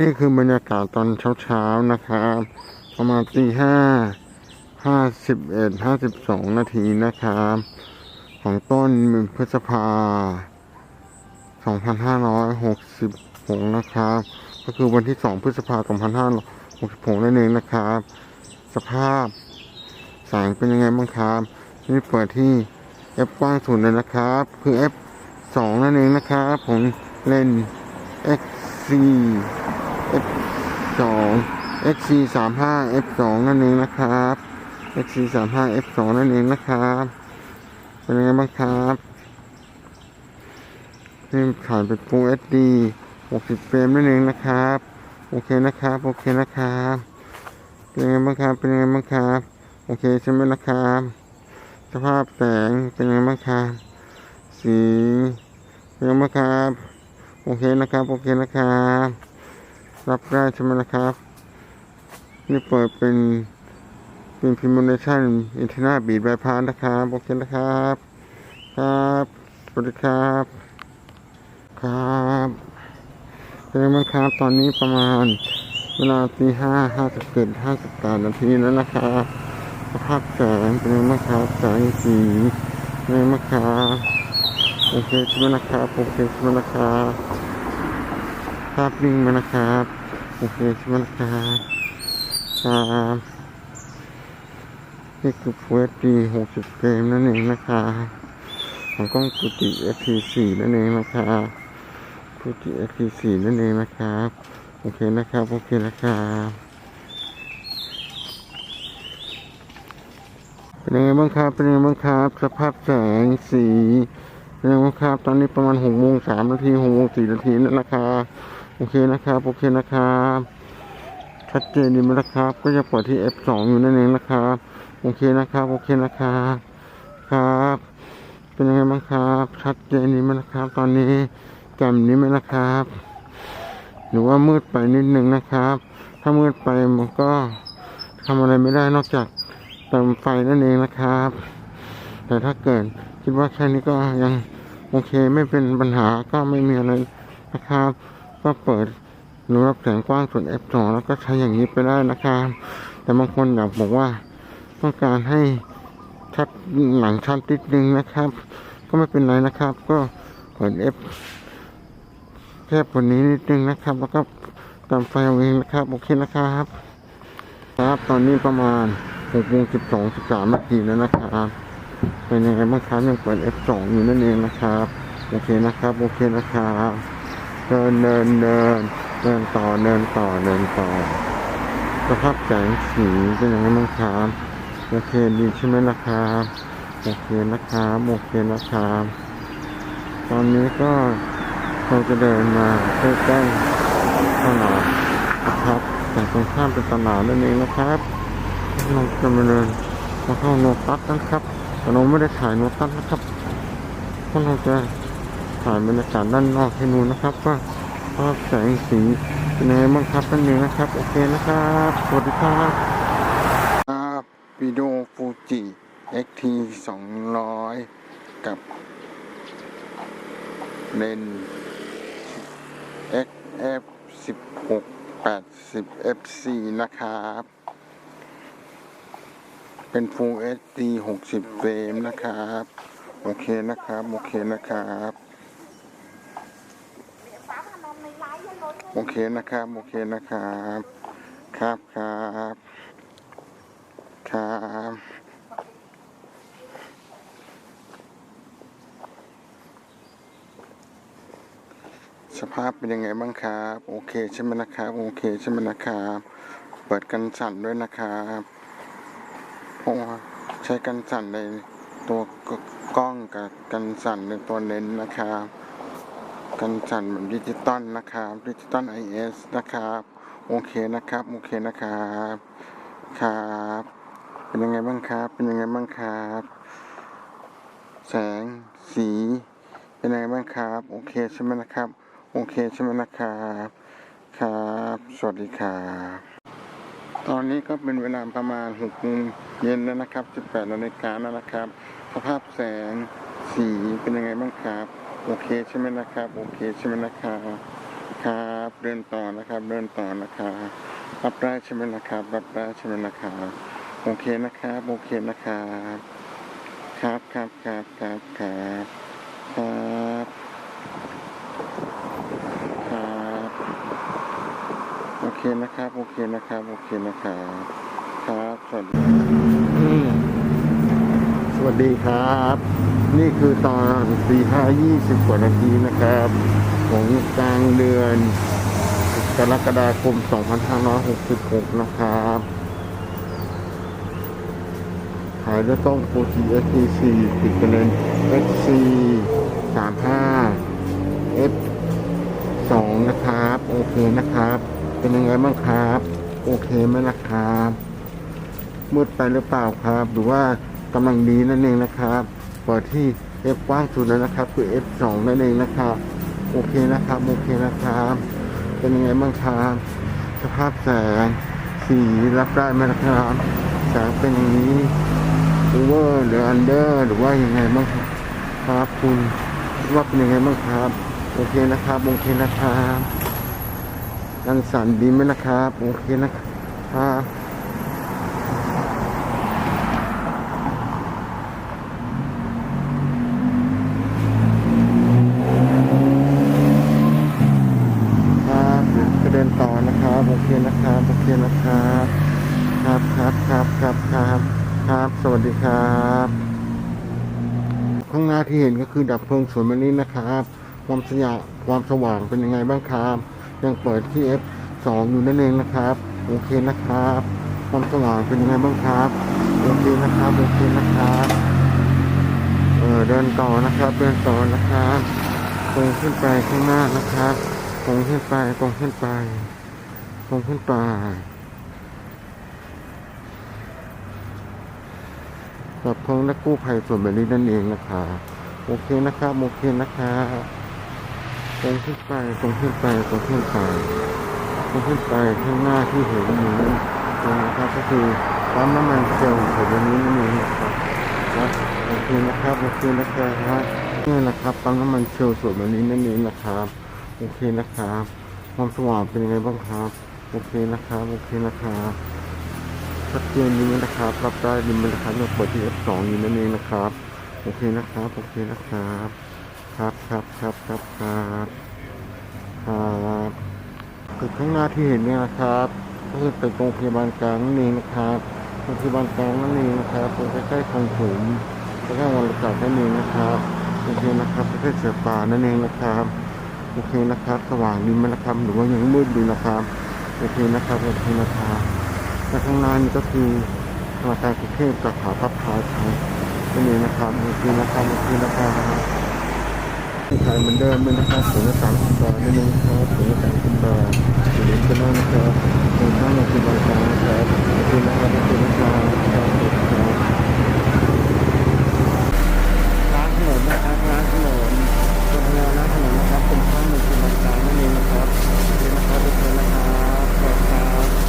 นี่คือบรรยากาศตอนเช้าๆนะครับ ประมาณตีห้าห้าสิบเอ็ดห้าสิบสองนาทีนะครับ ของต้นพฤษภาสองพันห้าร้อยหกสิบหกนะครับ ก็คือวันที่สองพฤษภาสองพันห้าร้อยหกสิบหกนั่นเองนะครับ สภาพแสงเป็นยังไงบ้างครับ นี่เปิดที่ F กว้างสุดเลยนะครับ คือ F สองนั่นเองนะครับ ผมเล่น XC F สอง XC สามห้า F สองนั่นเองนะครับ XC สามห้า F สองนั่นเองนะครับเป็นยังไงบ้างครับนี่ถ่ายเป็น Full HD 60 เฟรมนั่นเองนะครับ โอเคนะครับ โอเคนะครับเป็นยังไงบ้างครับ เป็นยังไงบ้างครับ โอเคใช่ไหมนะครับสภาพแสงเป็นยังไงบ้างครับ สีเป็นยังไงบ้างครับ โอเคนะครับ โอเคนะครับ รับได้ใช่ไหมนะครับ นี่เปิดเป็นเป็นพิมพ์เนชั่นอินเทอร์เน็ตบีดบายพานนะครับโอเคนะครับ ครับสวัสดีครับ ครับเป็นไงบ้างครับ ตอนนี้ประมาณเวลาตีห้าห้าสิบเจ็ดห้าสิบแปดนาทีแล้วนะครับสภาพแสงเป็นไงบ้างครับแสงสีเป็นไงบ้างครับโอเคใช่ไหมนะครับโอเคใช่ไหมนะครับ ภาพนิ่งไหมนะครับ โอเคใช่ไหมนะครับครับนี่คือ Full HD 60เฟรมนั่นเองนะครับของกล้องฟูจิ FT4 นั่นเองนะครับฟูจิ FT4 นั่นเองนะครับ โอเคนะครับ โอเคนะครับเป็นยังไงบ้างครับ เป็นยังไงบ้างครับ สภาพแสงสีเป็นยังไงบ้างครับ ตอนนี้ประมาณหกโมงสามนาทีหกโมงสี่นาทีนั่นนะครับ อเคนะครับ โอเคนะครับ ชัดเจนดีไหมนะครับ ก็จะเปิดที่ F2 อยู่นั่นเองนะครับ โอเคนะครับ โอเคนะครับครับ เป็นยังไงบ้างครับ ชัดเจนดีไหมนะครับ ตอนนี้แจ่มนี้ไหมนะครับ หรือว่ามืดไปนิดนึงนะครับ ถ้ามืดไปมันก็ทำอะไรไม่ได้นอกจากเติมไฟนั่นเองนะครับ แต่ถ้าเกิดคิดว่าแค่นี้ก็ยังโอเคไม่เป็นปัญหาก็ไม่มีอะไรนะครับ ก็เปิดหนูรับแสงกว้างส่วน F2 แล้วก็ใช้อย่างนี้ไปได้นะครับ แต่บางคนอยากบอกว่าต้องการให้ชัดหลังชัดนิดนึงนะครับ ก็ไม่เป็นไรนะครับ ก็เปิด F แค่บนนี้นิดนึงนะครับ แล้วก็ติมไฟเอาเองนะครับโอเคนะครับครับตอนนี้ประมาณหกโมงสิบสองสิบสามนาทีแล้วนะครับเป็นยังไงบ้างครับยังเปิด F2 อยู่นั่นเองนะครับ โอเคนะครับ โอเคนะครับ เดินเดินเดินเดินต่อเดินต่อเดินต่อสภาพแสงสีเป็นยังไงบ้างครับโอเคดีใช่ไหมนะครับโอเคนะครับโอเคนะครับตอนนี้ก็เราจะเดินมาใกล้ๆตลาดนะครับแต่ตรงข้ามเป็นตลาดนั่นเองนะครับเราจะมาเดินมาเข้าโนตัสนะครับแต่เราไม่ได้ถ่ายโนตัสนะครับเพราะเราจะ ถ่ายบรรยากาศด้านนอกให้ดูนะครับว่าภาพแสงสีเป็นยังไงบ้างครับนั่นเองนะครับ โอเคนะครับ สวัสดีครับครับวิดีโอฟูจิ XT 200 กับเลนส์ XF 16 80 FC นะครับ เป็น Full HD 60 เฟรมนะครับ โอเคนะครับ โอเคนะครับ โอเคนะครับ โอเคนะครับ ครับครับครับสภาพเป็นยังไงบ้างครับ โอเคใช่ไหมนะครับ โอเคใช่ไหมนะครับ เปิดกันสั่นด้วยนะครับเพราะใช้กันสั่นในตัวกล้องกับกันสั่นในตัวเลนส์นะครับ กันสั่นแบบดิจิตอลนะครับดิจิตอลไอเอสนะครับโอเคนะครับโอเคนะครับครับเป็นยังไงบ้างครับ เป็นยังไงบ้างครับ แสงสีเป็นยังไงบ้างครับโอเคใช่ไหมนะครับโอเคใช่ไหมนะครับครับ สวัสดีครับตอนนี้ก็เป็นเวลาประมาณหกโมงเย็นแล้วนะครับ 18นาฬิกาแล้วนะครับ สภาพแสงสีเป็นยังไงบ้างครับ โอเคใช่ไหมนะครับ โอเคใช่ไหมนะครับครับเดินต่อนะครับ เดินต่อนะครับรับได้ใช่ไหมนะครับรับได้ใช่ไหมนะครับโอเคนะครับโอเคนะครับครับครับครับครับครับครับครับโอเคนะครับโอเคนะครับโอเคนะครับครับสวัสดี สดีครับ นี่คือตอนสี่ห้ายี่สิบกว่านาทีนะครับ ของกลางเดือนกรกฎาคม2566นะครับขายด้วยต้อง Fuji STC ติดกันเลน XC 35 F 2นะครับ โอเคนะครับ เป็นยังไงบ้างครับ โอเคไหมนะครับมืดไปหรือเปล่าครับ หรือว่า กำลังดีนั่นเองนะครับเปิดที่ F กว้างสุดแล้วนะครับ คือ F 2 นั่นเองนะครับโอเคนะครับโอเคนะครับ เป็นยังไงบ้างครับสภาพแสงสีรับได้ไหมนะครับแสงเป็นอย่างนี้โอเวอร์หรืออันเดอร์หรือว่ายังไงบ้างครับครับคุณคิดว่าเป็นยังไงบ้างครับ โอเคนะครับโอเคนะครับรังสรรค์ดีไหมนะครับ โอเคนะครับเดี๋ยวจะเดินต่อนะครับ โอเคนะครับ โอเคนะครับ ครับครับครับครับครับครับ สวัสดีครับ ข้างหน้า ที่เห็นก็คือดับเพลิงสวนมะลินะครับ ความสยาความสว่างเป็นยังไงบ้างครับยังเปิดที่ F 2 อยู่นั่นเองนะครับโอเคนะครับ ความสว่างเป็นยังไงบ้างครับโอเคนะครับโอเคนะครับเออเดินต่อนะครับเดินต่อนะครับตรงขึ้นไปข้างหน้านะครับตรงขึ้นไปตรงขึ้นไปตรงขึ้นไปกับเพลิงและกู้ภัยส่วนแบบนี้นั่นเองนะครับ โอเคนะครับโอเคนะครับตรงขึ้นไปตรงขึ้นไปตรงขึ้นไปตรงขึ้นไปข้างหน้าที่เห็นอยู่นี้นะครับก็คือปั๊มน้ำมันเซลล์ส่วนแบบนี้นั่นเองครับโอเคนะครับโอเคนะครับนี่แหละครับปั๊มน้ำมันเชลล์ส่วนแบบนี้นั่นเองนะครับโอเคนะครับความสว่างเป็นยังไงบ้างครับโอเคนะครับโอเคนะครับชัดเจนดีไหมนะครับรับได้ดีไหมนะครับเราเปิดที่ F2 อยู่นั่นเองนะครับ โอเคนะครับ โอเคนะครับ ครับครับครับครับครับครับตึกข้างหน้าที่เห็นเนี่ยนะครับก็คือตึกโรงพยาบาลกลางนั่นเองนะครับโรงพยาบาลกลางนั่นเองนะครับตรงใกล้ๆคลองถมใกล้ๆวันละกาศนั่นเองนะครับโอเคนะครับใกล้ๆเสือป่านั่นเองนะครับโอเคนะครับ สว่างดีไหมนะครับหรือว่ายังมืดอยู่นะครับโอเคนะครับโอเคนะครับและข้างหน้านี่ก็คือธนาคารกรุงเทพสาขาพับพายครับ นี่นะครับนี่นะครับนี่นะครับขายเหมือนเดิมเลยนะครับถุงละสามสิบบาทนี่นะครับถุงละสามสิบบาทถุงนี้ก็น่านะครับถุงข้วนึ่งสิบบาทนะครับถุงนะครับถุงนะครับรานขนมนะครับร้านขนมโรงแรมร้านขนมนะครับเป็นข้าวหนึ่งสิบาทนั่นเองนะครับนี่นะครับเป็นนะครับขอบคุณครับ